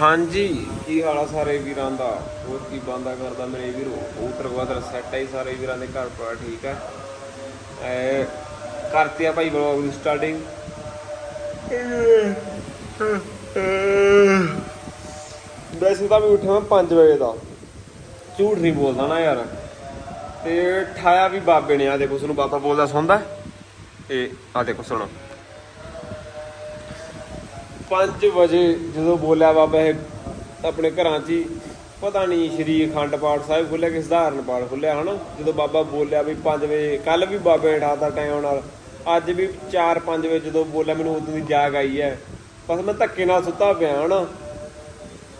ਹਾਂਜੀ। ਕੀ ਹਾਲ ਆ ਸਾਰੇ ਵੀਰਾਂ ਦਾ? ਹੋਰ ਕੀ ਬੰਦਾ ਕਰਦਾ? ਮੇਰੇ ਵੀਰੋ ਕਬੂਤਰ ਕਬੂਤਰ ਸੈੱਟ ਹੈ ਸਾਰੇ ਵੀਰਾਂ ਦੇ ਘਰ ਪਰ ਠੀਕ ਹੈ ਐ, ਕਰਤੇ ਆ ਭਾਈ ਵਲੌਗ ਦੀ ਸਟਾਰਟਿੰਗ ਵੈਸੇ ਤਾਂ ਮੈਂ ਉੱਠਿਆ ਮੈਂ 5 ਵਜੇ ਦਾ। ਝੂਠ ਨਹੀਂ ਬੋਲਦਾ ਨਾ ਯਾਰ। ਤੇ ਠਾਇਆ ਵੀ ਬਾਬੇ ਨੇ, ਆ ਦੇਖੋ ਨੂੰ ਬਾਬਾ ਬੋਲਦਾ ਸੁਣਦਾ। ਇਹ, ਆ ਦੇਖੋ, ਸੁਣੋ। 5 ਵਜੇ ਜਦੋਂ ਬੋਲਿਆ ਬਾਬਾ ਇਹ ਆਪਣੇ ਘਰਾਂ 'ਚ ਹੀ, ਪਤਾ ਨਹੀਂ ਸ਼੍ਰੀ ਅਖੰਡ ਪਾਠ ਸਾਹਿਬ ਖੁੱਲਿਆ ਕਿ ਸਧਾਰਨ ਪਾਠ ਖੁੱਲਿਆ ਹਨਾ? ਜਦੋਂ ਬਾਬਾ ਬੋਲਿਆ ਵੀ 5 ਵਜੇ ਕੱਲ ਵੀ ਬਾਬੇ ਨੇ ਠਾਤਾ ਟਾਈਮ ਨਾਲ, ਅੱਜ ਵੀ 4-5 ਵਜੇ ਜਦੋਂ ਬੋਲਿਆ, ਮੈਨੂੰ ਉਦੋਂ ਦੀ ਜਾਗ ਆਈ ਹੈ। ਬਸ ਮੈਂ ਧੱਕੇ ਨਾਲ ਸੁੱਤਾ ਪਿਆ, ਹਨਾ?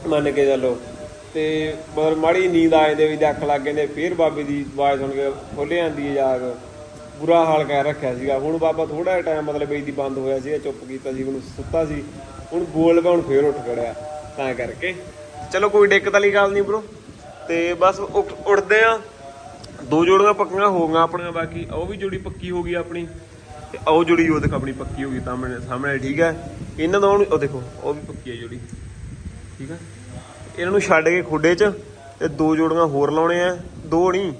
ਮੰਨ ਕੇ ਚੱਲੋ। ਤੇ ਮਗਰ ਮਾੜੀ ਨੀਂਦ ਆ ਜਾਂਦੀ ਵੀ ਤੇ ਅੱਖ ਲੱਗ ਜਾਂਦੇ ਫਿਰ ਬਾਬੇ ਦੀ ਆਵਾਜ਼ ਸੁਣ ਕੇ ਖੋਲੇ ਜਾਂਦੀ ਹੈ ਜਾਗ। ਬੁਰਾ ਹਾਲ ਕਹਿ ਰੱਖਿਆ ਸੀਗਾ। ਹੁਣ ਬਾਬਾ ਥੋੜਾ ਟਾਈਮ ਮਤਲਬ ਬੇਦੀ ਬੰਦ ਹੋਇਆ ਸੀ ਚੁੱਪ ਕੀਤਾ ਸੀ ਹੁਣ ਸੁੱਤਾ ਸੀ। ਹੁਣ ਬੋਲ ਪਿਆ ਹੁਣ ਫੇਰ ਉੱਠ ਖੜਿਆ, ਤਾਂ ਕਰਕੇ। ਚਲੋ ਕੋਈ ਦਿੱਕਤ ਵਾਲੀ ਗੱਲ ਨਹੀਂ ਬ్రో ਤੇ ਬਸ ਉੱਠਦੇ ਆ। ਦੋ ਜੋੜੀਆਂ ਪੱਕੀਆਂ ਹੋ ਗਈਆਂ ਆਪਣੀਆਂ, ਬਾਕੀ ਉਹ ਵੀ ਜੋੜੀ ਪੱਕੀ ਹੋ ਗਈ ਆਪਣੀ। ਤੇ ਉਹ ਜੋੜੀ ਉਹ ਦੇਖ ਆਪਣੀ ਪੱਕੀ ਹੋ ਗਈ ਸਾਹਮਣੇ ਸਾਹਮਣੇ ਠੀਕ ਹੈ। ਇਹਨਾਂ ਦਾ ਉਹ ਦੇਖੋ, ਉਹ ਵੀ ਪੱਕੀ ਹੈ ਜੋੜੀ। ਠੀਕ ਹੈ ਇਹਨਾਂ ਨੂੰ ਛੱਡ ਕੇ ਖੁੱਡੇ 'ਚ ਤੇ ਦੋ ਜੋੜੀਆਂ ਹੋਰ ਲਾਉਣੇ ਆ। ਦੋ ਨਹੀਂ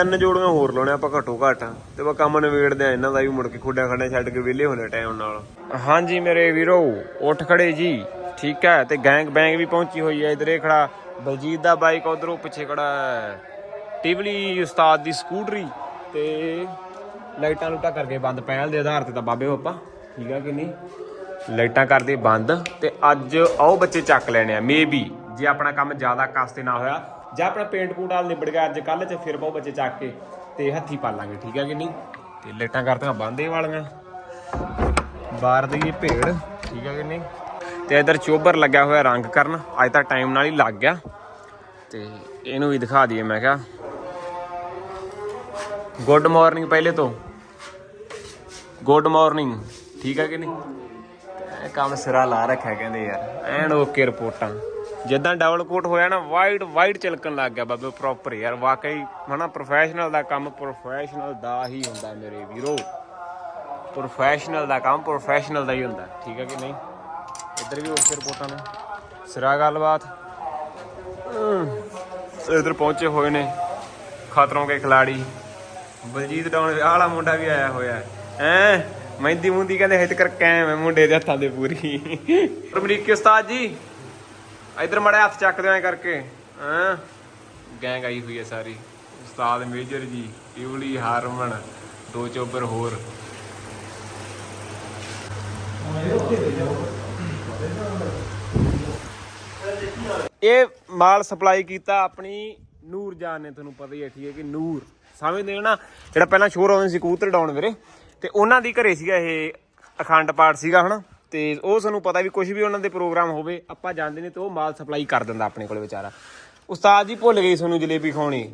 ਤਿੰਨ ਜੋੜੀਆਂ ਹੋਰ ਲਾਉਣੇ, ਆਪਾਂ ਘੱਟੋ ਘੱਟ। ਤੇ ਬਾ ਕੰਮ ਨਿਬੇੜਦੇ ਆ, ਇਹਨਾਂ ਦਾ ਵੀ ਮੁੜ ਕੇ ਖੁੱਡਿਆ ਖੜੇ ਛੱਡ ਕੇ ਵਿਹਲੇ ਹੋਣੇ ਟਾਈਮ ਨਾਲ। ਹਾਂਜੀ ਮੇਰੇ ਵੀਰੋ, ਉੱਠ ਖੜੇ ਜੀ, ਠੀਕ ਹੈ, ਤੇ ਗੈਂਗ ਬੈਂਗ ਵੀ ਪਹੁੰਚੀ ਹੋਈ ਹੈ ਇਧਰੇ ਖੜਾ ਬਲਜੀਤ ਦਾ ਬਾਈਕ ਉਧਰੋਂ, ਪਿੱਛੇ ਖੜਾ ਟਿਵਲੀ ਉਸਤਾਦ ਦੀ ਸਕੂਟਰੀ, ਤੇ ਲਾਈਟਾਂ ਲੂਟਾਂ ਕਰਕੇ ਬੰਦ ਪਹਿਲ ਦੇ ਆਧਾਰ ਤੇ ਤਾਂ ਬਾਬੇ ਆਪਾਂ, ਠੀਕ ਆ ਕਿ ਨਹੀਂ? ਲਾਈਟਾਂ ਕਰਦੇ ਬੰਦ, ਤੇ ਅੱਜ ਆਓ ਬੱਚੇ ਚੱਕ ਲੈਣੇ ਆ ਮੇਬੀ ਜੇ ਆਪਣਾ ਕੰਮ ਜ਼ਿਆਦਾ ਕਾਸਤੇ ਨਾ ਹੋਇਆ ਜਾਂ ਆਪਣਾ ਪੇਂਟ ਪੂਟ ਵਾਲ ਨਿਬੜ ਗਿਆ, ਅੱਜ ਕੱਲ ਚ ਫਿਰ ਬਹੁ ਬੱਚੇ ਚੱਕ ਕੇ ਤੇ ਹੱਥੀ ਪਾ ਠੀਕ ਆ ਕਿ ਨਹੀਂ? ਤੇ ਲਾਈਟਾਂ ਕਰਤੀਆਂ ਬੰਦੇ ਵਾਲੀਆਂ। ਬਾਹਰ ਦੀ ਭੇੜ, ਠੀਕ ਆ ਕਿ ਨਹੀਂ? ਤੇ ਇਧਰ ਚੋਬਰ ਲੱਗਿਆ ਹੋਇਆ ਰੰਗ ਕਰਨ, ਅੱਜ ਤਾਂ ਟਾਈਮ ਨਾਲ ਹੀ ਲੱਗ ਗਿਆ। ਤੇ ਇਹਨੂੰ ਵੀ ਦਿਖਾ ਦਈਏ, ਮੈਂ ਕਿਹਾ। ਗੁੱਡ ਮਾਰਨਿੰਗ ਪਹਿਲੇ ਤੋਂ। ਗੁੱਡ ਮਾਰਨਿੰਗ, ਠੀਕ ਹੈ ਕਿ ਨਹੀਂ? ਕੰਮ ਸਿਰਾ ਲਾ ਰੱਖਿਆ ਕਹਿੰਦੇ ਯਾਰ, ਐਨ ਓਕੇ ਰਿਪੋਰਟਾਂ। ਜਿੱਦਾਂ ਡਬਲ ਕੋਟ ਹੋਇਆ ਨਾ ਵਾਈਟ ਵਾਈਟ ਚਲਕਣ ਲੱਗ ਗਿਆ ਬਾਬੇ ਪ੍ਰੋਪਰ ਯਾਰ, ਵਾਕਈ ਹਨਾ ਪ੍ਰੋਫੈਸ਼ਨਲ ਦਾ ਕੰਮ ਪ੍ਰੋਫੈਸ਼ਨਲ ਦਾ ਹੀ ਹੁੰਦਾ ਮੇਰੇ ਵੀਰੋ। ਪ੍ਰੋਫੈਸ਼ਨਲ ਦਾ ਕੰਮ ਪ੍ਰੋਫੈਸ਼ਨਲ ਦਾ ਹੀ ਹੁੰਦਾ, ਠੀਕ ਹੈ ਕਿ ਨਹੀਂ? ਇੱਧਰ ਵੀ ਓਕੇ ਰਿਪੋਰਟਾਂ ਨੇ। ਸਿਰਾ ਗੱਲਬਾਤ। ਇੱਧਰ ਪਹੁੰਚੇ ਹੋਏ ਨੇ ਖਤਰੋਂ ਕੇ ਖਿਲਾੜੀ। ਬਲਜੀਤ ਡਾਉਣ ਵਾਲਾ ਮੁੰਡਾ ਵੀ ਆਇਆ ਹੋਇਆ। ਹੈ? ਹੈਂ? ਮਹਿੰਦੀ ਮੁੰਦੀ ਕਹਿੰਦੇ ਹਿੱਤ ਕਰ, ਕੈਮ ਮੁੰਡੇ ਦੇ ਹੱਥਾਂ ਦੇ ਪੂਰੀ। ਅਮਰੀਕੀ ਉਸਤਾਦ ਜੀ। ਇਧਰ ਮੜਾ ਹੱਥ ਚੱਕ ਦਿਓ ਐ ਕਰਕੇ। ਹਾਂ? ਗੈਂਗ ਆਈ ਹੋਈ ਹੈ ਸਾਰੀ। ਉਸਤਾਦ ਮੇਜਰ ਜੀ ਇਵਲੀ ਹਾਰਮਨ ਦੋ ਚੋਬਰ ਹੋਰ। ਇਹ ਮਾਲ ਸਪਲਾਈ ਕੀਤਾ ਆਪਣੀ ਨੂਰ ਜਾਨ ਨੇ ਤੁਹਾਨੂੰ ਪਤਾ ਹੀ ਹੈ ਠੀਕ ਹੈ ਕਿ ਨੂਰ। ਸਮਝਦੇ ਹੋ ਨਾ? ਜਿਹੜਾ ਪਹਿਲਾਂ ਸ਼ੋਰ ਆਉਂਦੇ ਸੀ ਕਬੂਤਰ ਡਾਉਣ ਵੀਰੇ। ਤੇ ਉਹਨਾਂ ਦੀ ਘਰੇ ਸੀਗਾ ਇਹ ਅਖੰਡ ਪਾਠ ਸੀਗਾ ਹਨਾ? ਤੇ ਉਹ ਸਾਨੂੰ ਪਤਾ ਵੀ ਕੁਝ ਵੀ ਉਹਨਾਂ ਦੇ ਪ੍ਰੋਗਰਾਮ ਹੋਵੇ, ਆਪਾਂ ਜਾਂਦੇ ਨੇ ਤੇ ਉਹ ਮਾਲ ਸਪਲਾਈ ਕਰ ਦਿੰਦਾ ਆਪਣੇ ਕੋਲ ਵਿਚਾਰਾ। ਉਸਤਾਦ ਜੀ ਭੁੱਲ ਗਈ ਤੁਹਾਨੂੰ ਜਲੇਬੀ ਖਾਉਣੀ।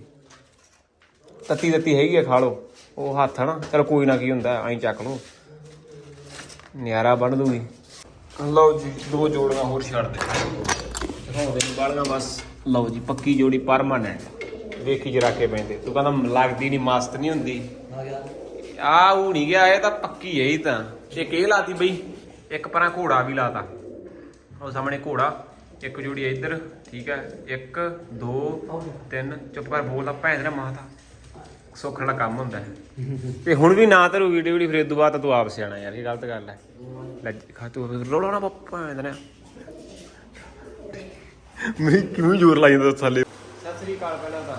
ਤੱਤੀ ਤੱਤੀ ਹੈਗੀ ਆ, ਖਾ ਲਓ। ਉਹ ਹੱਥ ਹਨਾ, ਚਲ ਕੋਈ ਨਾ ਕੀ ਹੁੰਦਾ ਐਂ ਚੱਕ ਲਓ ਨਿਆਰਾ ਬਣ ਦੂਗੀ। ਲਓ ਜੀ, ਦੋ ਜੋੜੀਆਂ ਹੋਰ ਛੱਡ ਦੇ। ਦਿਖਾਉਂਦੇ ਨਹੀਂ ਬਾਲੀਆਂ ਬਸ। ਲਓ ਜੀ, ਪੱਕੀ ਜੋੜੀ ਪਰਮਾਨੈਂਟ ਵੇਖੀ ਜਰਾ ਕੇ ਪੈਂਦੇ ਤੂੰ ਕਹਿੰਦਾ ਲੱਗਦੀ ਨਹੀਂ ਮਸਤ ਨਹੀਂ ਹੁੰਦੀ। ਆ ਉਹ ਨਹੀਂ ਗਿਆ, ਇਹ ਤਾਂ ਪੱਕੀ ਹੈ ਹੀ ਤਾਂ। ਇੱਕ ਇਹ ਲਾਤੀ ਬਈ। ਇੱਕ ਪਰਾਂ ਘੋੜਾ ਵੀ ਲਾਤਾ। ਉਹ ਸਾਹਮਣੇ ਘੋੜਾ ਇੱਕ ਜੋੜੀ ਇੱਧਰ ਠੀਕ ਹੈ 1 2 3 ਚੁੱਪ ਕਰ ਬੋਲਦਾ ਭੈਣ ਦਾ ਮਾਤਾ ਸੁੱਖ ਨਾਲ ਕੰਮ ਹੁੰਦਾ ਹੈ। ਤੇ ਹੁਣ ਵੀ ਨਾ ਤੇਰੂ ਵੀਡੀਓ ਵੀਡੀ ਫਿਰ ਇਦੋਂ ਬਾਅਦ ਤਾਂ ਤੂੰ ਆਪ ਸਿਆਣਾ ਯਾਰ ਇਹ ਗਲਤ ਗੱਲ ਹੈ। ਲੈ ਖਾ ਤੂੰ ਰੋਲਾ ਨਾ ਪੱਪਾ ਇਹਦਾ ਮੇਰੀ ਕਿਉਂ ਜ਼ੋਰ ਲਾਈ ਜਾਂਦਾ ਥੱਲੇ ਸਤਿ ਸ੍ਰੀ ਅਕਾਲ ਪਹਿਲਾਂ ਤਾਂ।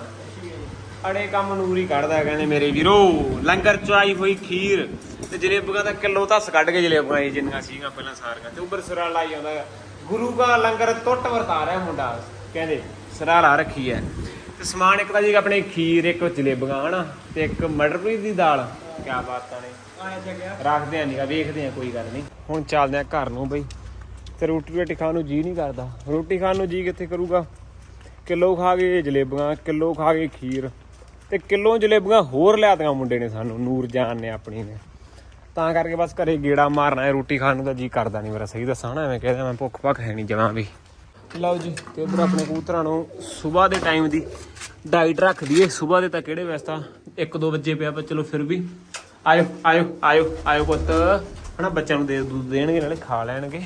ਅੜੇ ਕੰਮ ਨੂਰੀ ਕੱਢਦਾ ਕਹਿੰਦੇ ਮੇਰੇ ਵੀਰੋ, ਲੰਗਰ ਚ ਆਈ ਹੋਈ ਖੀਰ ਤੇ ਜਲੇਬੀਆਂ ਦਾ ਕਿਲੋ ਧੱਸ ਕੱਢ ਕੇ ਜਲੇਬੀਆਂ ਇਹ ਜਿੰਨੀਆਂ ਸੀਗੀਆਂ ਪਹਿਲਾਂ ਸਾਰੀਆਂ ਤੇ ਉੱਪਰ ਸਿਰਾ ਲਾਈ ਜਾਂਦਾ ਗੁਰੂ ਦਾ ਲੰਗਰ ਟੁੱਟ ਵਰਤਾ ਰਿਹਾ ਮੁੰਡਾ, ਕਹਿੰਦੇ ਸਿਰਾ ਲਾ ਰੱਖੀ ਹੈ। ਤੇ ਸਮਾਨ ਇੱਕ ਤਾਂ ਜੀ ਆਪਣੇ ਖੀਰ, ਇੱਕ ਜਲੇਬੀਆਂ, ਹਨਾ, ਤੇ ਇੱਕ ਮਟਰ ਦੀ ਦਾਲ। ਕੀ ਬਾਤਾਂ ਨੇ ਰੱਖਦੇ ਆ ਨੀਗਾ ਵੇਖਦੇ ਆ, ਕੋਈ ਗੱਲ ਨਹੀਂ। ਹੁਣ ਚੱਲਦੇ ਆ ਘਰ ਨੂੰ ਬਈ। ਤੇ ਰੋਟੀ ਰੋਟੀ ਖਾਣ ਨੂੰ ਜੀ ਨਹੀਂ ਕਰਦਾ। ਰੋਟੀ ਖਾਣ ਨੂੰ ਜੀ ਕਿੱਥੇ ਕਰੂਗਾ? ਕਿਲੋ ਖਾ ਗਏ ਜਲੇਬੀਆਂ, ਕਿਲੋ ਖਾ ਗਏ ਖੀਰ। ਤੇ ਕਿਲੋ ਜਲੇਬੀਆਂ ਹੋਰ ਲਿਆਤੀਆਂ ਮੁੰਡੇ ਨੇ ਸਾਨੂੰ, ਨੂਰ ਜਾਨ ਨੇ ਆਪਣੀ ਨੇ। ਤਾਂ ਕਰਕੇ ਬਸ ਘਰੇ ਗੇੜਾ ਮਾਰਨਾ ਹੈ, ਰੋਟੀ ਖਾਣ ਨੂੰ ਤਾਂ ਜੀ ਕਰਦਾ ਨਹੀਂ ਮੇਰਾ, ਸਹੀ ਦੱਸਾਂ ਨਾ ਐਵੇਂ ਕਹਿੰਦਾ ਮੈਂ, ਭੁੱਖ ਭੱਖ ਹੈ ਨਹੀਂ ਜਮਾਂ ਵੀ। ਲਓ ਜੀ, ਤੇ ਉਧਰ ਆਪਣੇ ਕਬੂਤਰਾਂ ਨੂੰ ਸਵੇਰ ਦੇ ਟਾਈਮ ਦੀ ਡਾਈਟ ਰੱਖ ਦਈਏ। ਸਵੇਰ ਦੇ ਤਾਂ ਕਿਹੜੇ ਵੈਸੇ ਤਾਂ 1-2 ਵਜੇ ਪਿਆ ਪਰ ਚਲੋ ਫਿਰ ਵੀ। ਆਇਓ ਆਇਓ ਆਇਓ ਆਇਓ ਪੁੱਤ। ਹਨਾ, ਬੱਚਿਆਂ ਨੂੰ ਦੇ ਦੁੱਧ ਦੇਣਗੇ, ਨਾਲੇ ਖਾ ਲੈਣਗੇ।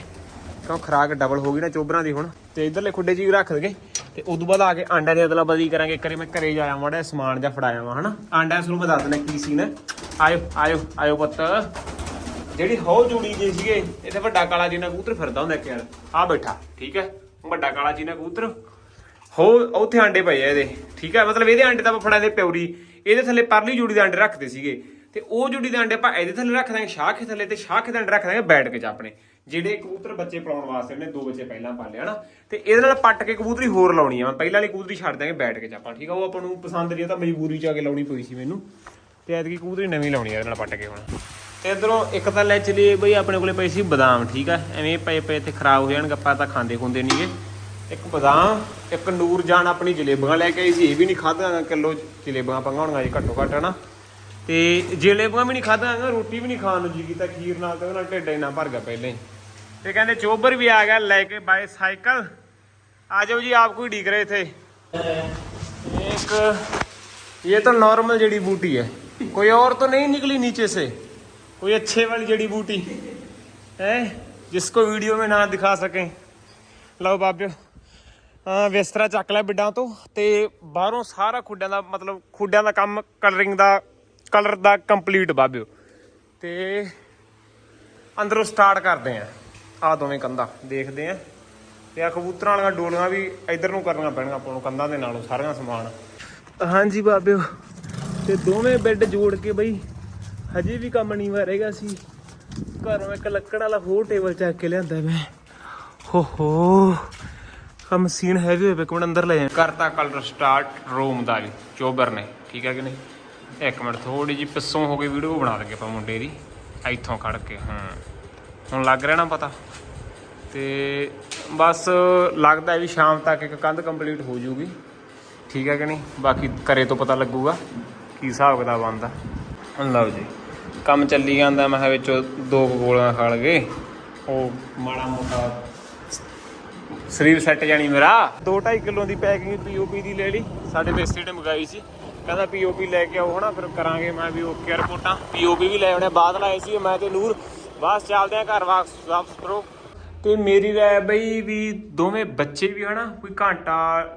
ਕਿਉਂ ਖਰਾਕ ਡਬਲ ਹੋ ਗਈ ਨਾ ਚੋਬਰਾਂ ਦੀ ਹੁਣ। ਤੇ ਇਧਰਲੇ ਖੁੱਡੇ ਜੀ ਰੱਖ ਦਗੇ ਤੇ ਉਦੋਂ ਬਾਅਦ ਆ ਕੇ ਆਂਡਿਆਂ ਦੀ ਅਦਲਾ ਬਦਲੀ ਕਰਾਂਗੇ ਕਰੇ ਮੈਂ ਘਰੇ ਜਾਇਆ ਮਾੜਾ ਸਮਾਨ ਜਾਂ ਫੜਾਇਆ ਵਾ, ਹਨਾ? ਆਂਡਿਆਂ ਨੂੰ ਮੈਂ ਦੱਸ ਦਿੰਦਾ ਕੀ ਸੀ ਨਾ ਆਇਓ ਆਇਓ ਆਇਓ ਪੁੱਤ। ਜਿਹੜੀ ਹੋ ਜੂੜੀ ਜੀ ਸੀਗੇ ਇੱਥੇ ਵੱਡਾ ਕਾਲਾ ਜੀ ਨਾਲ ਕਬੂਤਰ ਫਿਰਦਾ ਹੁੰਦਾ ਇੱਕ ਯਾਰ। ਆ ਬੈਠਾ, ਠੀਕ ਹੈ? ਵੱਡਾ ਕਾਲਾ ਜੀ ਨਾਲ ਕਬੂਤਰ ਹੋ ਉੱਥੇ ਆਂਡੇ ਪਏ ਆ ਇਹਦੇ, ਠੀਕ ਹੈ? ਮਤਲਬ ਇਹਦੇ ਆਂਡੇ ਤਾਂ ਆਪਾਂ ਫੜਾਂਦੇ ਪਿਉਰੀ ਇਹਦੇ ਥੱਲੇ ਪਰਲੀ ਜੂੜੀ ਦੇ ਆਂਡੇ ਰੱਖਦੇ ਸੀਗੇ। ਤੇ ਉਹ ਜੂੜੀ ਦੇ ਆਂਡੇ ਆਪਾਂ ਇਹਦੇ ਥੱਲੇ ਰੱਖ ਦਾਂਗੇ ਸ਼ਾਖੇ ਥੱਲੇ ਤੇ ਸ਼ਾਖੇ ਦੇ ਆਂਡੇ ਰੱਖ ਦਾਂਗੇ ਬੈਠ ਕੇ ਚ ਆਪਣੇ। ਜਿਹੜੇ ਕਬੂਤਰ ਬੱਚੇ ਪਲਾਉਣ ਵਾਸਤੇ ਉਹਨੇ ਦੋ ਬੱਚੇ ਪਹਿਲਾਂ ਪਾਲੇ, ਹਨਾ? ਤੇ ਇਹਦੇ ਨਾਲ ਪੱਟ ਕੇ ਕਬੂਤਰੀ ਹੋਰ ਲਾਉਣੀ ਆ। ਮੈਂ ਪਹਿਲਾਂ ਵਾਲੀ ਕਬੂਤਰੀ ਛੱਡ ਦਾਂਗੇ ਬੈਠ ਕੇ ਚ ਆਪਾਂ ਠੀਕ ਆ, ਉਹ ਆਪਾਂ ਨੂੰ ਪਸੰਦ ਨਹੀਂ ਤਾਂ ਮਜਬੂਰੀ ਚ ਆ ਕੇ ਲਾਉਣੀ ਪਈ ਸੀ ਮੈਨੂੰ। ਤੇ ਐਤਕੀ ਕਬੂਤਰੀ ਨਵੀਂ ਲਾਉਣੀ ਆ ਇਹਦੇ ਨਾਲ ਪੱਟ ਕੇ ਹੁਣ। ਤੇ ਇਧਰੋਂ ਇੱਕ ਤਾਂ ਲੈ ਚਲੀਏ ਬਈ, ਆਪਣੇ ਕੋਲੇ ਪਏ ਸੀ ਬਦਾਮ, ਠੀਕ ਆ। ਐਵੇਂ ਪਏ ਪਏ ਤੇ ਖਰਾਬ ਹੋ ਜਾਣਗੇ, ਆਪਾਂ ਤਾਂ ਖਾਂਦੇ ਖੁੰਦੇ ਨਹੀਂਗੇ ਇੱਕ ਬਦਾਮ, ਇੱਕ ਨੂਰ ਜਾਨ ਆਪਣੀ ਜਲੇਬਾਂ ਲੈ ਕੇ ਆਈ ਸੀ, ਇਹ ਵੀ ਨਹੀਂ ਖਾਧਾਂਗਾ ਕਿਲੋ ਜਲੇਬੀਆਂ ਪੰਗਾਉਣੀਆਂ ਜੀ ਘੱਟੋ ਘੱਟ, ਹਨਾ। ਤੇ ਜਲੇਬਾਂ ਵੀ ਨਹੀਂ ਖਾਧਾਂਗਾ ਰੋਟੀ ਵੀ ਨਹੀਂ ਖਾਣ ਨੂੰ ਜੀ ਕੀਤਾ, ਖੀਰ ਨਾਲ ਤੇ ਉਹਦੇ ਨਾਲ ਢਿੱਡ ਇੰਨਾ ਭਰ ਗਿਆ ਪਹਿਲਾਂ ਹੀ। ਤੇ ਕਹਿੰਦੇ ਚੋਬਰ ਵੀ ਆ ਗਿਆ ਲੈ ਕੇ ਬਾਈ ਸਾਈਕਲ आ जाओ जी आपको ही डीक रहे थे एक ये तो नॉर्मल जड़ी बूटी है कोई और तो नहीं निकली नीचे से कोई अच्छे वाली जड़ी बूटी है जिसको वीडियो में ना दिखा सकें ਲਓ ਬਾਬਿਓ ਹਾਂ ਬਿਸਤਰਾ ਚੱਕ ਲਿਆ ਬਿੱਡਾਂ ਤੋਂ ਤੇ ਬਾਹਰੋਂ ਸਾਰਾ ਖੁੱਡਿਆਂ ਦਾ ਮਤਲਬ ਖੁੱਡਿਆਂ ਦਾ ਕੰਮ ਕਲਰਿੰਗ ਦਾ ਕਲਰ ਦਾ ਕੰਪਲੀਟ ਬਾਬਿਓ ਤੇ ਅੰਦਰੋਂ ਸਟਾਰਟ ਕਰਦੇ ਆ ਆ ਦੋਵੇਂ ਕੰਧਾਂ ਦੇਖਦੇ ਆ। ਤੇ ਆ ਕਬੂਤਰਾਂ ਵਾਲੀਆਂ ਡੋਲੀਆਂ ਵੀ ਇੱਧਰ ਨੂੰ ਕਰਨੀਆਂ ਪੈਣਗੀਆਂ ਆਪਾਂ ਨੂੰ ਕੰਧਾਂ ਦੇ ਨਾਲੋਂ ਸਾਰੀਆਂ ਸਮਾਨ। ਹਾਂਜੀ ਬਾਬਿਓ ਤੇ ਦੋਵੇਂ ਬੈੱਡ ਜੋੜ ਕੇ ਬਈ ਹਜੇ ਵੀ ਕੰਮ ਨਹੀਂ ਵਰੇਗਾ ਸੀ। ਘਰੋਂ ਇੱਕ ਲੱਕੜ ਵਾਲਾ ਹੋਰ ਟੇਬਲ ਚੱਕ ਕੇ ਲਿਆਂਦਾ ਮੈਂ। ਹੋ ਹੋ ਕੰਮ ਸੀਨ ਹੈਵੀ ਪਏ ਕੋਣ ਅੰਦਰ ਲੈ ਜਾ ਕਰਤਾ ਕਲਰ ਸਟਾਰਟ ਰੂਮ ਦਾ ਵੀ ਚੋਬਰ ਨੇ ਠੀਕ ਹੈ ਕਿ ਨਹੀਂ? ਇੱਕ ਮਿੰਟ ਥੋੜੀ ਜੀ ਪਿੱਛੋਂ ਹੋ ਗਈ ਵੀਡੀਓ ਬਣਾ ਦਗੇ ਆਪਾਂ ਮੁੰਡੇ ਦੀ ਇੱਥੋਂ ਖੜ ਕੇ ਹਾਂ। ਹੁਣ ਲੱਗ ਰਿਹਾ ਨਾ ਪਤਾ। ਤੇ ਬਸ ਲੱਗਦਾ ਵੀ ਸ਼ਾਮ ਤੱਕ ਇੱਕ ਕੰਧ ਕੰਪਲੀਟ ਹੋ ਜਾਊਗੀ ਠੀਕ ਹੈ ਕਿ ਨਹੀਂ? ਬਾਕੀ ਘਰੇ ਤੋਂ ਪਤਾ ਲੱਗੂਗਾ ਕੀ ਹਿਸਾਬ ਕਿਤਾਬ ਬਣਦਾ ਲਓ ਜੀ, ਕੰਮ ਚੱਲੀ ਜਾਂਦਾ, ਮੈਂ ਕਿਹਾ ਵਿੱਚੋਂ ਦੋ ਗੋਲਾਂ ਗੋਲੀਆਂ ਖਾ ਲਗੇ ਉਹ ਮਾੜਾ ਮੋਟਾ ਸਰੀਰ ਸੈੱਟ ਜਾਣੀ ਮੇਰਾ। 2.5 ਕਿਲੋ ਦੀ ਪੈਕਿੰਗ ਪੀਓਪੀ ਦੀ ਲੈ ਲਈ। ਸਾਡੇ ਮਿਸਤਰੀ ਨੇ ਮੰਗਾਈ ਸੀ। ਕਹਿੰਦਾ ਪੀਓਪੀ ਲੈ ਕੇ ਆਓ ਹਨਾ, ਫਿਰ ਕਰਾਂਗੇ ਮੈਂ ਵੀ ਓਕੇ ਰਿਪੋਰਟਾਂ। ਪੀਓਪੀ ਵੀ ਲੈ ਆਉਣੇ ਬਾਅਦ ਲਾਏ ਸੀ, ਮੈਂ ਤੇ ਨੂਰ। ਬਸ ਚੱਲਦੇ ਆ ਘਰ ਵਾਪਸ ਕਰੋ। ਤੇ ਮੇਰੀ ਰਾਏ ਬਈ ਵੀ ਦੋਵੇਂ ਬੱਚੇ ਵੀ ਹਨਾ, ਕੋਈ ਘੰਟਾ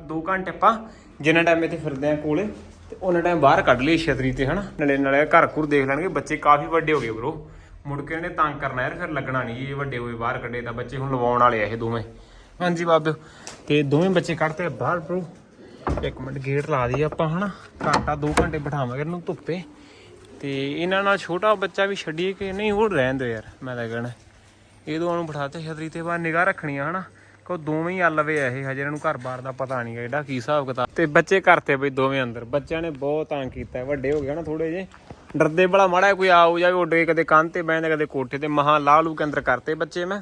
2 ਘੰਟੇ ਆਪਾਂ ਜਿੰਨਾ ਟਾਈਮ ਇੱਥੇ ਫਿਰਦੇ ਆ ਕੋਲੇ, ਤੇ ਉਹਨਾਂ ਟਾਈਮ ਬਾਹਰ ਕੱਢ ਲਈ ਛਤਰੀ ਤੇ ਹਨਾ। ਨਲੇ, ਨਾਲੇ ਘਰ ਘੁਰ ਦੇਖ ਲੈਣਗੇ, ਬੱਚੇ ਕਾਫੀ ਵੱਡੇ ਹੋ ਗਏ ਬ్రో ਮੁੜ ਕੇ ਇਹਨੇ ਤੰਗ ਕਰਨਾ ਯਾਰ, ਫਿਰ ਲੱਗਣਾ ਨਹੀਂ ਇਹ ਵੱਡੇ ਹੋਏ ਬਾਹਰ ਕੱਢੇ ਤਾਂ ਬੱਚੇ ਹੁਣ ਲਵਾਉਣ ਵਾਲੇ ਆ ਇਹ ਦੋਵੇਂ। ਹਾਂਜੀ ਬਾਬੇ, ਤੇ ਦੋਵੇਂ ਬੱਚੇ ਕੱਢਤੇ ਬਾਹਰ ਬ్రో ਇੱਕ ਮਿੰਟ ਗੇਟ ਲਾ ਦਈਏ ਆਪਾਂ ਹਨਾ, ਘੰਟਾ 2 ਘੰਟੇ ਬਿਠਾਵਾਂਗੇ ਇਹਨੂੰ ਧੁੱਪੇ। ਤੇ ਇਹਨਾਂ ਨਾਲ ਛੋਟਾ ਬੱਚਾ ਵੀ ਛੱਡੀਏ ਕਿ ਨਹੀਂ ਉਹ ਰਹਿਣ ਦਿਓ ਯਾਰ, ਮੈਂ ਤਾਂ ਕਹਿਣਾ। ਇਹ ਦੋਵਾਂ ਨੂੰ ਬਿਠਾਤੇ ਛਤਰੀ ਤੇ ਬਾਹਰ ਨਿਗਾਹ ਰੱਖਣੀ ਆ, ਹਨਾ? ਕੋ ਦੋਵੇਂ ਹੀ ਅਲਵੇ ਆ ਇਹ, ਹਜੇ ਇਹਨਾਂ ਨੂੰ ਘਰ-ਬਾਰ ਦਾ ਪਤਾ ਨਹੀਂ ਐਡਾ ਕੀ ਹਿਸਾਬ ਕਿਤਾਬ। ਤੇ ਬੱਚੇ ਕਰਤੇ ਬਈ ਦੋਵੇਂ ਅੰਦਰ। ਬੱਚਿਆਂ ਨੇ ਬਹੁਤ ਤੰਗ ਕੀਤਾ, ਵੱਡੇ ਹੋ ਗਏ ਨਾ ਥੋੜੇ ਜੇ ਡਰਦੇ ਬੜਾ ਮਾੜਾ ਕੋਈ ਆਉ ਜਾਵੇ, ਉੱਡੇ ਕਦੇ ਕੰਨ ਤੇ ਬੈਂਦੇ ਕਦੇ ਕੋਠੇ ਤੇ, ਮਹਾ ਲਾ ਲੂ ਕੇ ਅੰਦਰ ਕਰਤੇ ਬੱਚੇ ਮੈਂ।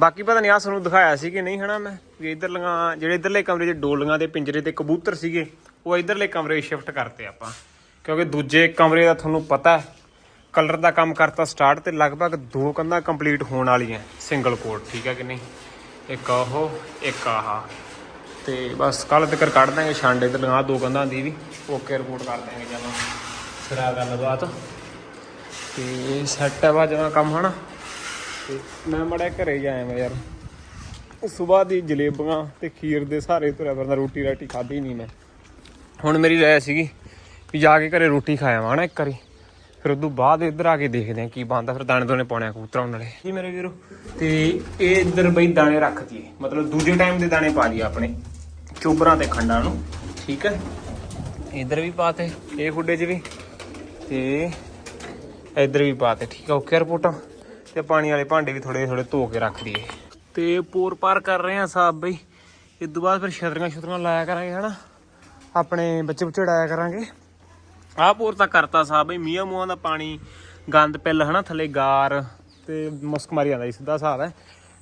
ਬਾਕੀ ਪਤਾ ਨਹੀਂ ਆ ਸਾਨੂੰ ਦਿਖਾਇਆ ਸੀ ਕਿ ਨਹੀਂ, ਹਨਾ ਮੈਂ, ਵੀ ਇਧਰਲੀਆਂ, ਜਿਹੜੇ ਇਧਰਲੇ ਕਮਰੇ 'ਚ ਡੋਲੀਆਂ ਦੇ ਪਿੰਜਰੇ ਤੇ ਕਬੂਤਰ ਸੀਗੇ, ਉਹ ਇਧਰਲੇ ਕਮਰੇ ਸ਼ਿਫਟ ਕਰਤੇ ਆਪਾਂ। ਕਿਉਂਕਿ ਦੂਜੇ ਕਮਰੇ ਦਾ ਤੁਹਾਨੂੰ ਪਤਾ ਕਲਰ ਦਾ ਕੰਮ ਕਰਤਾ ਸਟਾਰਟ ਤੇ ਲਗਭਗ ਦੋ ਕੰਧਾਂ ਕੰਪਲੀਟ ਹੋਣ ਵਾਲੀਆਂ ਸਿੰਗਲ ਕੋਡ ਠੀਕ ਹੈ ਕਿ ਨਹੀਂ? ਇੱਕ ਆਹੋ, ਇੱਕ ਆਹ। ਤੇ ਬਸ ਕੱਲ ਤੱਕ ਕੱਢ ਦਾਂਗੇ ਛਾਂਡੇ ਇਧਰ ਲਗਾ ਦੋ ਕੰਧਾਂ ਦੀ ਵੀ ਓਕੇ ਰਿਪੋਰਟ ਕਰ ਦਾਂਗੇ ਜਦੋਂ ਸਿਰਾ ਗੱਲਬਾਤ। ਤੇ ਸੈੱਟ ਹੈ ਵਾ ਜਮਾ ਕੰਮ, ਹਨਾ? ਤੇ ਮੈਂ ਮੜਿਆ ਘਰੇ ਜਾਇਆ ਮੈਂ ਯਾਰ। ਸਵੇਰ ਦੀ ਜਲੇਬੀਆਂ ਤੇ ਖੀਰ ਦੇ ਸਾਰੇ ਤੁਰਿਆ ਫਿਰਦਾ, ਰੋਟੀ ਰਾਟੀ ਖਾਧੀ ਨਹੀਂ ਮੈਂ। ਹੁਣ ਮੇਰੀ ਰਾਇ ਸੀਗੀ ਵੀ ਜਾ ਕੇ ਘਰੇ ਰੋਟੀ ਖਾਇਆ ਵਾ ਨਾ ਇੱਕ ਵਾਰੀ। ਫਿਰ ਉਦੋਂ ਬਾਅਦ ਇੱਧਰ ਆ ਕੇ ਦੇਖਦੇ ਆ ਕੀ ਬਣਦਾ। ਫਿਰ ਦਾਣੇ ਦੋਨੇ ਪਾਉਣੇ ਆ ਕਬੂਤਰਾਂ ਨਾਲੇ। ਜੀ ਮੇਰੇ ਵੀਰੋ, ਤੇ ਇਹ ਇੱਧਰ ਬਈ ਦਾਣੇ ਰੱਖ ਰੱਖਤੀ ਮਤਲਬ ਦੂਜੇ ਟਾਈਮ ਦੇ ਦਾਣੇ ਪਾ ਲਈ ਆਪਣੇ, ਚੋਬਰਾਂ ਤੇ ਖੰਡਾਂ ਨੂੰ। ਠੀਕ ਹੈ? ਇੱਧਰ ਵੀ ਪਾਤੇ ਇਹ ਖੁੱਡੇ 'ਚ ਵੀ। ਤੇ ਇੱਧਰ ਵੀ ਪਾਤੇ ਠੀਕ ਆ। ਓਕੇ ਰਿਪੋਰਟਾਂ। ਤੇ ਪਾਣੀ ਵਾਲੇ ਭਾਂਡੇ ਵੀ ਥੋੜੇ ਥੋੜੇ ਧੋ ਕੇ ਰੱਖ ਦਈਏ। ਤੇ ਪੋਰ ਪਾਰ ਕਰ ਰਹੇ ਆ ਸਾਬ ਬਈ। ਇਸ ਤੋਂ ਬਾਅਦ ਫਿਰ ਛਤਰੀਆਂ ਛਤਰੀਆਂ ਲਾਇਆ ਕਰਾਂਗੇ ਹਨਾ। ਆਪਣੇ ਬੱਚੇ ਬੁੱਚੇ ਡਾਇਆ ਕਰਾਂਗੇ। ਆਹ ਪੋਰ ਤਾਂ ਕਰਤਾ ਸਾਬ ਬਈ ਮੀਆਂ ਮੂਆਂ ਦਾ ਪਾਣੀ, ਗੰਦ ਪਿੱਲ ਹਨਾ, ਥੱਲੇ ਗਾਰ ਤੇ ਮੁਸਕ ਮਾਰੀ ਜਾਂਦਾ ਜੀ, ਸਿੱਧਾ ਹਿਸਾਬ ਹੈ।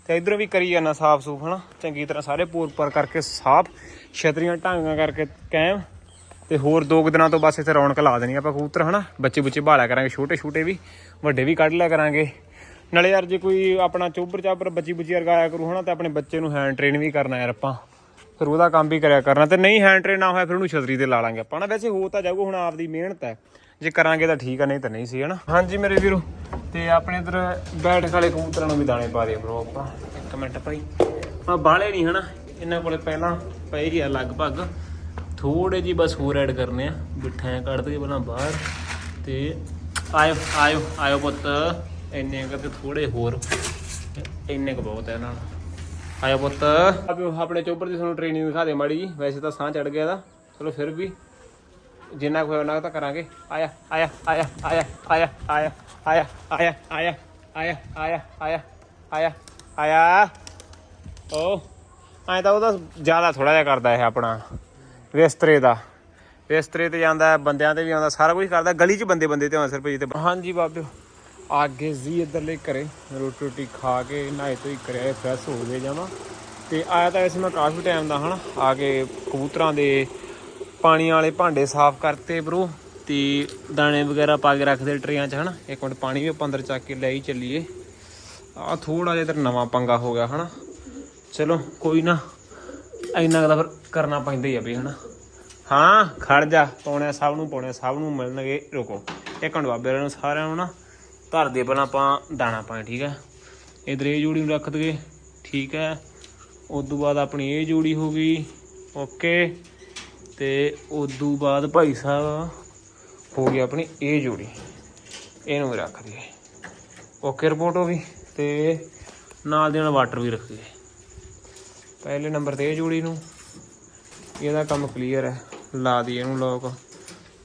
ਤੇ ਇਧਰੋਂ ਵੀ ਕਰੀ ਜਾਂਦਾ ਸਾਫ਼ ਸੂਫ ਹਨਾ, ਚੰਗੀ ਤਰ੍ਹਾਂ ਸਾਰੇ ਪੋਰ ਪਰ ਕਰਕੇ ਸਾਫ਼, ਛਤਰੀਆਂ ਢਾਂਗਾਂ ਕਰਕੇ ਕਾਇਮ ਤੇ ਹੋਰ ਦੋ ਕੁ ਦਿਨਾਂ ਤੋਂ ਬਸ ਇੱਥੇ ਰੌਣਕ ਲਾ ਦੇਣੀ ਆਪਾਂ ਕਬੂਤਰ ਹਨਾ, ਬੱਚੇ ਬੁੱਚੇ ਭਾਲਿਆ ਕਰਾਂਗੇ, ਛੋਟੇ ਛੋਟੇ ਵੀ, ਵੱਡੇ ਵੀ ਕੱਢ ਲਿਆ ਕਰਾਂਗੇ। ਨਾਲੇ ਯਾਰ ਜੇ ਕੋਈ ਆਪਣਾ ਚੋਬਰ ਚਾਬਰ ਬੱਚੀ ਬੁੱਚੀ ਵਰਗਾਇਆ ਕਰੂ ਹਨਾ, ਤੇ ਆਪਣੇ ਬੱਚੇ ਨੂੰ ਹੈਂਡ ਟ੍ਰੇਨ ਵੀ ਕਰਨਾ ਯਾਰ ਆਪਾਂ। ਫਿਰ ਉਹਦਾ ਕੰਮ ਵੀ ਕਰਿਆ ਕਰਨਾ ਤੇ ਨਹੀਂ ਹੈਂਡ ਟ੍ਰੇਨ ਨਾ ਹੋਇਆ ਫਿਰ ਉਹਨੂੰ ਛਤਰੀ ਤੇ ਲਾ ਲਾਂਗੇ ਆਪਾਂ ਨਾ। ਵੈਸੇ ਹੋ ਤਾਂ ਜਾਊਗਾ, ਹੁਣ ਆਪਦੀ ਮਿਹਨਤ ਹੈ। ਜੇ ਕਰਾਂਗੇ ਤਾਂ ਠੀਕ ਆ, ਨਹੀਂ ਤਾਂ ਨਹੀਂ ਸੀ, ਹਨਾ? ਹਾਂਜੀ ਮੇਰੇ ਵੀਰੋ, ਤੇ ਆਪਣੇ ਇਧਰ ਬੈਠ ਵਾਲੇ ਕਬੂਤਰਾਂ ਨੂੰ ਵੀ ਦਾਣੇ ਪਾ ਦੇ ਬ్రో ਆਪਾਂ। ਇੱਕ ਮਿੰਟ ਭਾਈ। ਆ ਬਾਲੇ ਨਹੀਂ, ਹਨਾ? ਇਹਨਾਂ ਕੋਲੇ ਪਹਿਲਾਂ ਪਏ ਹੀ ਆ ਲਗਭਗ। ਥੋੜੇ ਜੀ ਬਸ ਹੋਰ ਐਡ ਕਰਨੇ ਆ। ਬਿਠਾਂ ਕੱਢ ਦੇ ਪਹਿਲਾਂ ਬਾਹਰ। ਤੇ ਆਇਓ ਆਇਓ ਆਇਓ ਪੁੱਤ। ਇੰਨੇ ਕਰਕੇ ਥੋੜੇ ਹੋਰ। ਇੰਨੇ ਕੁ ਬਹੁਤ ਹੈ ਇਹਨਾਂ ਨੂੰ। ਆਇਓ ਪੁੱਤ ਆਪੇ ਆਪਣੇ ਚੋਪਰ ਦੀ ਤੁਹਾਨੂੰ ਟ੍ਰੇਨਿੰਗ ਦਿਖਾ ਦੇ ਮਾੜੀ ਜੀ ਵੈਸੇ ਤਾਂ ਸਾਹ ਚੜ ਗਿਆ ਦਾ ਚਲੋ ਫਿਰ ਵੀ ਜਿੰਨਾ ਕੋਈ ਉਹਨਾਂ ਤਾਂ ਕਰਾਂਗੇ ਆਇਆ ਆਇਆ ਆਇਆ ਆਇਆ ਆਇਆ ਆਇਆ ਆਇਆ ਆਇਆ ਆਇਆ ਆਇਆ ਆਇਆ ਆਇਆ ਆਇਆ ਆਇਆ ਓ ਐ ਤਾਂ ਉਹਦਾ ਜ਼ਿਆਦਾ ਥੋੜਾ ਜਿਹਾ ਕਰਦਾ ਇਹ ਆਪਣਾ ਵਿਸਤਰੇ ਦਾ ਵਿਸਤਰੇ ਤੇ ਜਾਂਦਾ ਬੰਦਿਆਂ ਤੇ ਵੀ ਆਉਂਦਾ ਸਾਰਾ ਕੁਝ ਕਰਦਾ ਗਲੀ 'ਚ ਬੰਦੇ ਬੰਦੇ ਤੇ ਆਉਂਦਾ ਸਿਰਫ ਜੀ ਤੇ ਹਾਂਜੀ ਬਾਬਿਓ ਆ ਆਗੇ ਜੀ ਇੱਧਰਲੇ ਘਰੇ ਰੋਟੀ ਰੋਟੀ ਖਾ ਕੇ ਨਹਾਏ ਧੋਈ ਕਰਿਆ ਫਰੈਸ਼ ਹੋ ਗਏ ਜਾਵਾਂ ਤੇ ਆਇਆ ਤਾਂ ਵੈਸੇ ਮੈਂ ਕਾਫੀ ਟਾਈਮ ਦਾ, ਹਨਾ? ਆ ਕੇ ਕਬੂਤਰਾਂ ਦੇ ਪਾਣੀ ਵਾਲੇ ਭਾਂਡੇ ਸਾਫ਼ ਕਰਤੇ ਬ్రో ਤੇ ਦਾਣੇ ਵਗੈਰਾ ਪਾ ਕੇ ਰੱਖਦੇ ਟਰੇਆਂ 'ਚ, ਹਨਾ? ਇੱਕ ਮਿੰਟ ਪਾਣੀ ਵੀ ਆਪਾਂ ਅੰਦਰ ਚੱਕ ਕੇ ਲੈ ਹੀ ਚੱਲੀਏ। ਆ ਥੋੜਾ ਜਿਹਾ ਇਧਰ ਨਵਾਂ ਪੰਗਾ ਹੋ ਗਿਆ, ਹਨਾ? ਚਲੋ, ਕੋਈ ਨਾ। ਇੰਨਾ ਕੁ ਤਾਂ ਫਿਰ ਕਰਨਾ ਪੈਂਦਾ ਹੀ ਆ ਵੀ ਹਨਾ? ਹਾਂ, ਖੜ ਜਾ ਪਾਉਣਿਆ ਸਭ ਨੂੰ ਪਾਉਣਿਆ ਸਭ ਨੂੰ ਮਿਲਣਗੇ। ਰੁਕੋ। ਇੱਕ ਮਿੰਟ ਬਾਬੇ ਨੂੰ ਸਾਰਿਆਂ ਨੂੰ ਨਾ ਧਰ ਦੇ ਪਹਿਲਾਂ ਆਪਾਂ ਦਾਣਾ ਪਾਏ, ਠੀਕ ਹੈ? ਇਧਰ ਇਹ ਜੋੜੀ ਨੂੰ ਰੱਖ ਦਈਏ, ਠੀਕ ਹੈ? ਉਸ ਤੋਂ ਬਾਅਦ ਆਪਣੀ ਇਹ ਜੋੜੀ ਹੋ ਗਈ, ਓਕੇ। ਤੇ ਉਸ ਤੋਂ ਬਾਅਦ ਭਾਈ ਸਾਹਿਬ ਹੋ ਗਈ ਆਪਣੀ ਇਹ ਜੋੜੀ, ਇਹਨੂੰ ਵੀ ਰੱਖ ਦਈਏ। ਓਕੇ, ਰਿਪੋਰਟ ਹੋ ਗਈ। ਤੇ ਨਾਲ ਦੇ ਨਾਲ ਵਾਟਰ ਵੀ ਰੱਖ ਦਈਏ। ਪਹਿਲੇ ਨੰਬਰ ਤੇ ਇਹ ਜੋੜੀ ਨੂੰ, ਇਹਦਾ ਕੰਮ ਕਲੀਅਰ ਹੈ, ਲਾ ਦਈਏ ਇਹਨੂੰ ਲੋਕ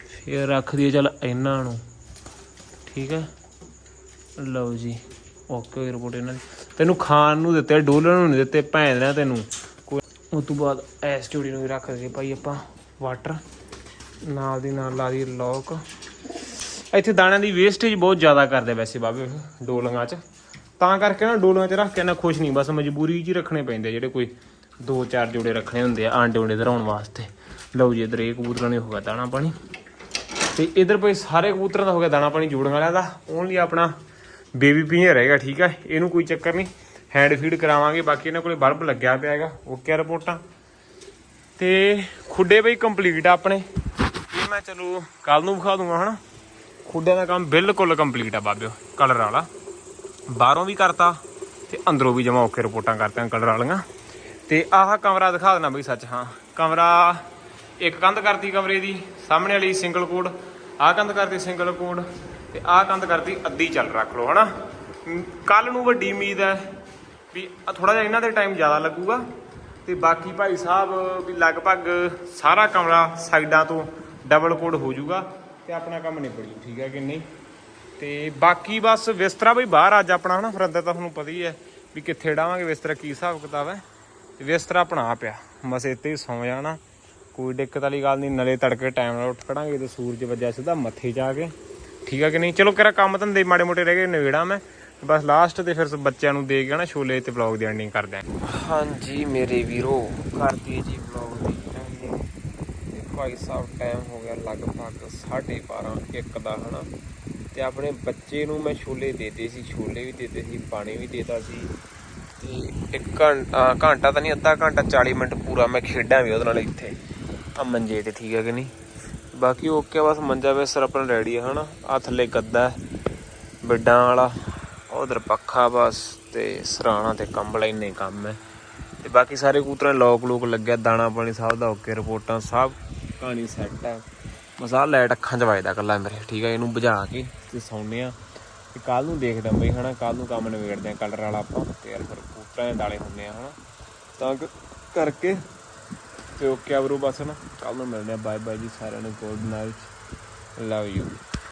ਫਿਰ ਰੱਖ ਦਈਏ, ਚੱਲ ਇਹਨਾਂ ਨੂੰ, ਠੀਕ ਹੈ? ਲਓ ਜੀ ਓਕੇ ਰਿਪੋਰਟ ਇਹਨਾਂ ਦੀ। ਤੈਨੂੰ ਖਾਣ ਨੂੰ ਦਿੱਤੇ ਡੋਲਣ ਨੂੰ ਨਹੀਂ ਦਿੱਤੇ, ਭੈਣ ਨੇ ਤੈਨੂੰ। ਕੋਈ ਉਸ ਤੋਂ ਬਾਅਦ ਐਸ ਜੋੜੀ ਨੂੰ ਵੀ ਰੱਖ ਦਈਏ ਭਾਈ ਆਪਾਂ ਵਾਟਰ ਨਾਲ ਦੀ ਨਾਲ ਲਾ ਦੀ ਲੋਕ ਇੱਥੇ ਦਾਣਿਆਂ ਦੀ ਵੇਸਟੇਜ ਬਹੁਤ ਜ਼ਿਆਦਾ ਕਰਦੇ ਵੈਸੇ ਬਾਬੇ, ਡੋਲੀਆਂ 'ਚ। ਤਾਂ ਕਰਕੇ ਨਾ ਡੋਲੀਆਂ 'ਚ ਰੱਖ ਕੇ ਨਾ ਖੁਸ਼ ਨਹੀਂ, ਬਸ ਮਜਬੂਰੀ 'ਚ ਹੀ ਰੱਖਣੇ ਪੈਂਦੇ ਜਿਹੜੇ ਕੋਈ ਦੋ ਚਾਰ ਜੋੜੇ ਰੱਖਣੇ ਹੁੰਦੇ ਆ, ਆਂਡੇ ਉਂਡੇ ਧਰਾਉਣ ਵਾਸਤੇ। ਲਓ ਜੀ, ਇਧਰ ਇਹ ਕਬੂਤਰਾਂ ਨੇ ਹੋਗਾ ਦਾਣਾ ਪਾਣੀ। ਤੇ ਇਧਰ ਭਾਈ ਸਾਰੇ ਕਬੂਤਰਾਂ ਦਾ ਹੋ ਗਿਆ ਦਾਣਾ ਪਾਣੀ ਜੋੜਨ ਵਾਲਿਆਂ ਦਾ। ਓਨਲੀ ਆਪਣਾ ਬੇਬੀ ਪੀਂਜਰ ਰਹੇਗਾ ਠੀਕ ਆ। ਇਹਨੂੰ ਕੋਈ ਚੱਕਰ ਨਹੀਂ। ਹੈਂਡ ਫੀਡ ਕਰਾਵਾਂਗੇ, ਬਾਕੀ ਇਹਨਾਂ ਕੋਲੇ ਬਲਬ ਲੱਗਿਆ ਪਿਆ ਹੈਗਾ। ਓਕੇ ਰਿਪੋਰਟਾਂ। ਤੇ ਖੁੱਡੇ ਬਈ ਕੰਪਲੀਟ ਆ ਆਪਣੇ। ਇਹ ਮੈਂ ਚਲੋ ਕੱਲ ਨੂੰ ਵਿਖਾ ਦੂੰਗਾ, ਹਨਾ। ਖੁੱਡਿਆਂ ਦਾ ਕੰਮ ਬਿਲਕੁਲ ਕੰਪਲੀਟ ਆ ਬਾਬਿਓ ਕਲਰ ਵਾਲਾ। ਬਾਹਰੋਂ ਵੀ ਕਰਤਾ ਤੇ ਅੰਦਰੋਂ ਵੀ ਜਮਾ ਓਕੇ ਰਿਪੋਰਟਾਂ ਕਰਤੀਆਂ ਕਲਰ ਵਾਲੀਆਂ। ਤੇ ਆਹ ਕਮਰਾ ਦਿਖਾ ਦੇਣਾ ਬਈ ਸੱਚ, ਹਾਂ। ਕਮਰਾ ਇੱਕ ਕੰਧ ਕਰਤੀ ਕਮਰੇ ਦੀ, ਸਾਹਮਣੇ ਵਾਲੀ ਸਿੰਗਲ ਕੋਡ ਆਹ ਕੰਧ ਕਰਤੀ ਸਿੰਗਲ ਕੋਡ ਤੇ ਆਹ ਕੰਧ ਕਰਦੀ, ਅੱਧੀ ਚੱਲ ਰੱਖ ਲਓ, ਹਨਾ? ਕੱਲ ਨੂੰ ਵੱਡੀ ਉਮੀਦ ਹੈ ਵੀ ਥੋੜਾ ਜਿਹਾ ਇਹਨਾਂ ਦੇ ਟਾਈਮ ਜ਼ਿਆਦਾ ਲੱਗੂਗਾ ਤੇ ਬਾਕੀ ਭਾਈ ਸਾਹਿਬ ਵੀ ਲਗਭਗ ਸਾਰਾ ਕਮਰਾ ਸਾਈਡਾਂ ਤੋਂ ਡਬਲ ਕੋਡ ਹੋ ਜਾਊਗਾ ਤੇ ਆਪਣਾ ਕੰਮ ਨਿਬੜ ਜੂ ਠੀਕ ਹੈ ਕਿ ਨਹੀਂ? ਤੇ ਬਾਕੀ ਬਸ ਬਿਸਤਰਾ ਬਈ ਬਾਹਰ ਅੱਜ ਆਪਣਾ, ਹਨਾ? ਫਿਰ ਅੰਦਰ ਤਾਂ ਤੁਹਾਨੂੰ ਪਤਾ ਹੀ ਹੈ ਵੀ ਕਿੱਥੇ ਡਾਵਾਂਗੇ ਬਿਸਤਰਾ, ਕੀ ਹਿਸਾਬ ਕਿਤਾਬ ਹੈ? ਤੇ ਬਿਸਤਰਾ ਆਪਣਾ ਪਿਆ ਬਸ ਇੱਥੇ ਹੀ ਸੌਂ ਜਾਣਾ। ਕੋਈ ਦਿੱਕਤ ਵਾਲੀ ਗੱਲ ਨਹੀਂ, ਨਲੇ ਤੜਕੇ ਟਾਈਮ ਨਾਲ ਉੱਠ ਖੜਾਂਗੇ ਤੇ ਸੂਰਜ ਵੱਜਿਆ ਸਿੱਧਾ ਮੱਥੇ ਜਾ ਕੇ। ਠੀਕ ਹੈ ਕਿ ਨਹੀਂ? ਚਲੋ ਕਿਹੜਾ ਕੰਮ ਧੰਦੇ ਮਾੜੇ ਮੋਟੇ ਰਹਿ ਗਏ, ਨਵੇੜਾ ਮੈਂ। ਬਸ ਲਾਸਟ ਤੇ ਫਿਰ ਬੱਚਿਆਂ ਨੂੰ ਦੇ ਕੇ ਨਾ ਛੋਲੇ ਤੇ ਵਲੌਗ ਦੀ ਐਂਡਿੰਗ ਕਰਦੇ ਆਂ। ਹਾਂਜੀ ਮੇਰੇ ਵੀਰੋ ਕਰਦੀ ਜੀ ਵਲੌਗ ਦੀ ਐਂਡਿੰਗ ਤੇ ਭਾਈ ਸਾਹਿਬ ਟਾਈਮ ਹੋ ਗਿਆ ਲਗਭਗ 12:30 ਇੱਕ ਦਾ ਹਨਾ। ਤੇ ਆਪਣੇ ਬੱਚੇ ਨੂੰ ਮੈਂ ਛੋਲੇ ਦੇਤੇ ਸੀ, ਛੋਲੇ ਵੀ ਦੇਤੇ ਸੀ, ਪਾਣੀ ਵੀ ਦੇਤਾ ਸੀ। ਤੇ ਇੱਕ ਘੰਟਾ ਘੰਟਾ ਤਾਂ ਨਹੀਂ, ਅੱਧਾ ਘੰਟਾ 40 ਮਿੰਟ ਪੂਰਾ ਮੈਂ ਖੇਡਾਂ ਵੀ ਉਹਦੇ ਨਾਲ ਇੱਥੇ। ਆ ਮੰਜੇ ਤੇ, ਠੀਕ ਹੈ ਕਿ ਨਹੀਂ? ਬਾਕੀ ਓਕੇ ਬਸ ਮੰਜਾ ਵੇ ਆਪਣਾ ਰੈਡੀ ਹੈ ਹਨਾ? ਆ ਥੱਲੇ ਗੱਦਾ ਬਿੱਡਾਂ ਵਾਲਾ, ਉਧਰ ਪੱਖਾ ਬਸ ਤੇ ਸਰਾਣਾ ਤੇ ਕੰਬਲ ਇੰਨੇ ਕੰਮ ਹੈ। ਤੇ ਬਾਕੀ ਸਾਰੇ ਕੂਤਰਾਂ ਲੋਕ ਲੋਕ ਲੱਗਿਆ, ਦਾਣਾ ਪਾਣੀ ਸਭ ਦਾ ਓਕੇ, ਰਿਪੋਰਟਾਂ ਸਭ ਕਹਾਣੀ ਸੈੱਟ ਹੈ। ਮਸਾਲਾ ਲਾਈਟ ਅੱਖਾਂ 'ਚ ਵੱਜਦਾ ਕੱਲਾ ਮੇਰੇ, ਠੀਕ ਹੈ, ਇਹਨੂੰ ਬੁਝਾ ਕੇ ਤੇ ਸੌਂਦੇ ਆ ਤੇ ਕੱਲ ਨੂੰ ਦੇਖਦਾ ਬਈ, ਹਨਾ ਕੱਲ ਨੂੰ ਕੰਮ ਨਿਬੇੜਦੇ ਆ ਕਲਰ ਵਾਲਾ ਆਪਾਂ, ਤੇ ਯਾਰ ਫਿਰ ਕੂਤਰਾਂ ਦੇ ਦਾਲੇ ਹੁੰਦੇ ਆ, ਹਨਾ। ਤਾਂ ਕਰਕੇ ਤੇ ਓਕੇ ਆ ਬਰੋ ਬਸ ਨਾ। ਕੱਲ ਨੂੰ ਮਿਲਦੇ ਆ। ਬਾਏ ਬਾਏ ਜੀ ਸਾਰਿਆਂ ਨੂੰ। Good night love you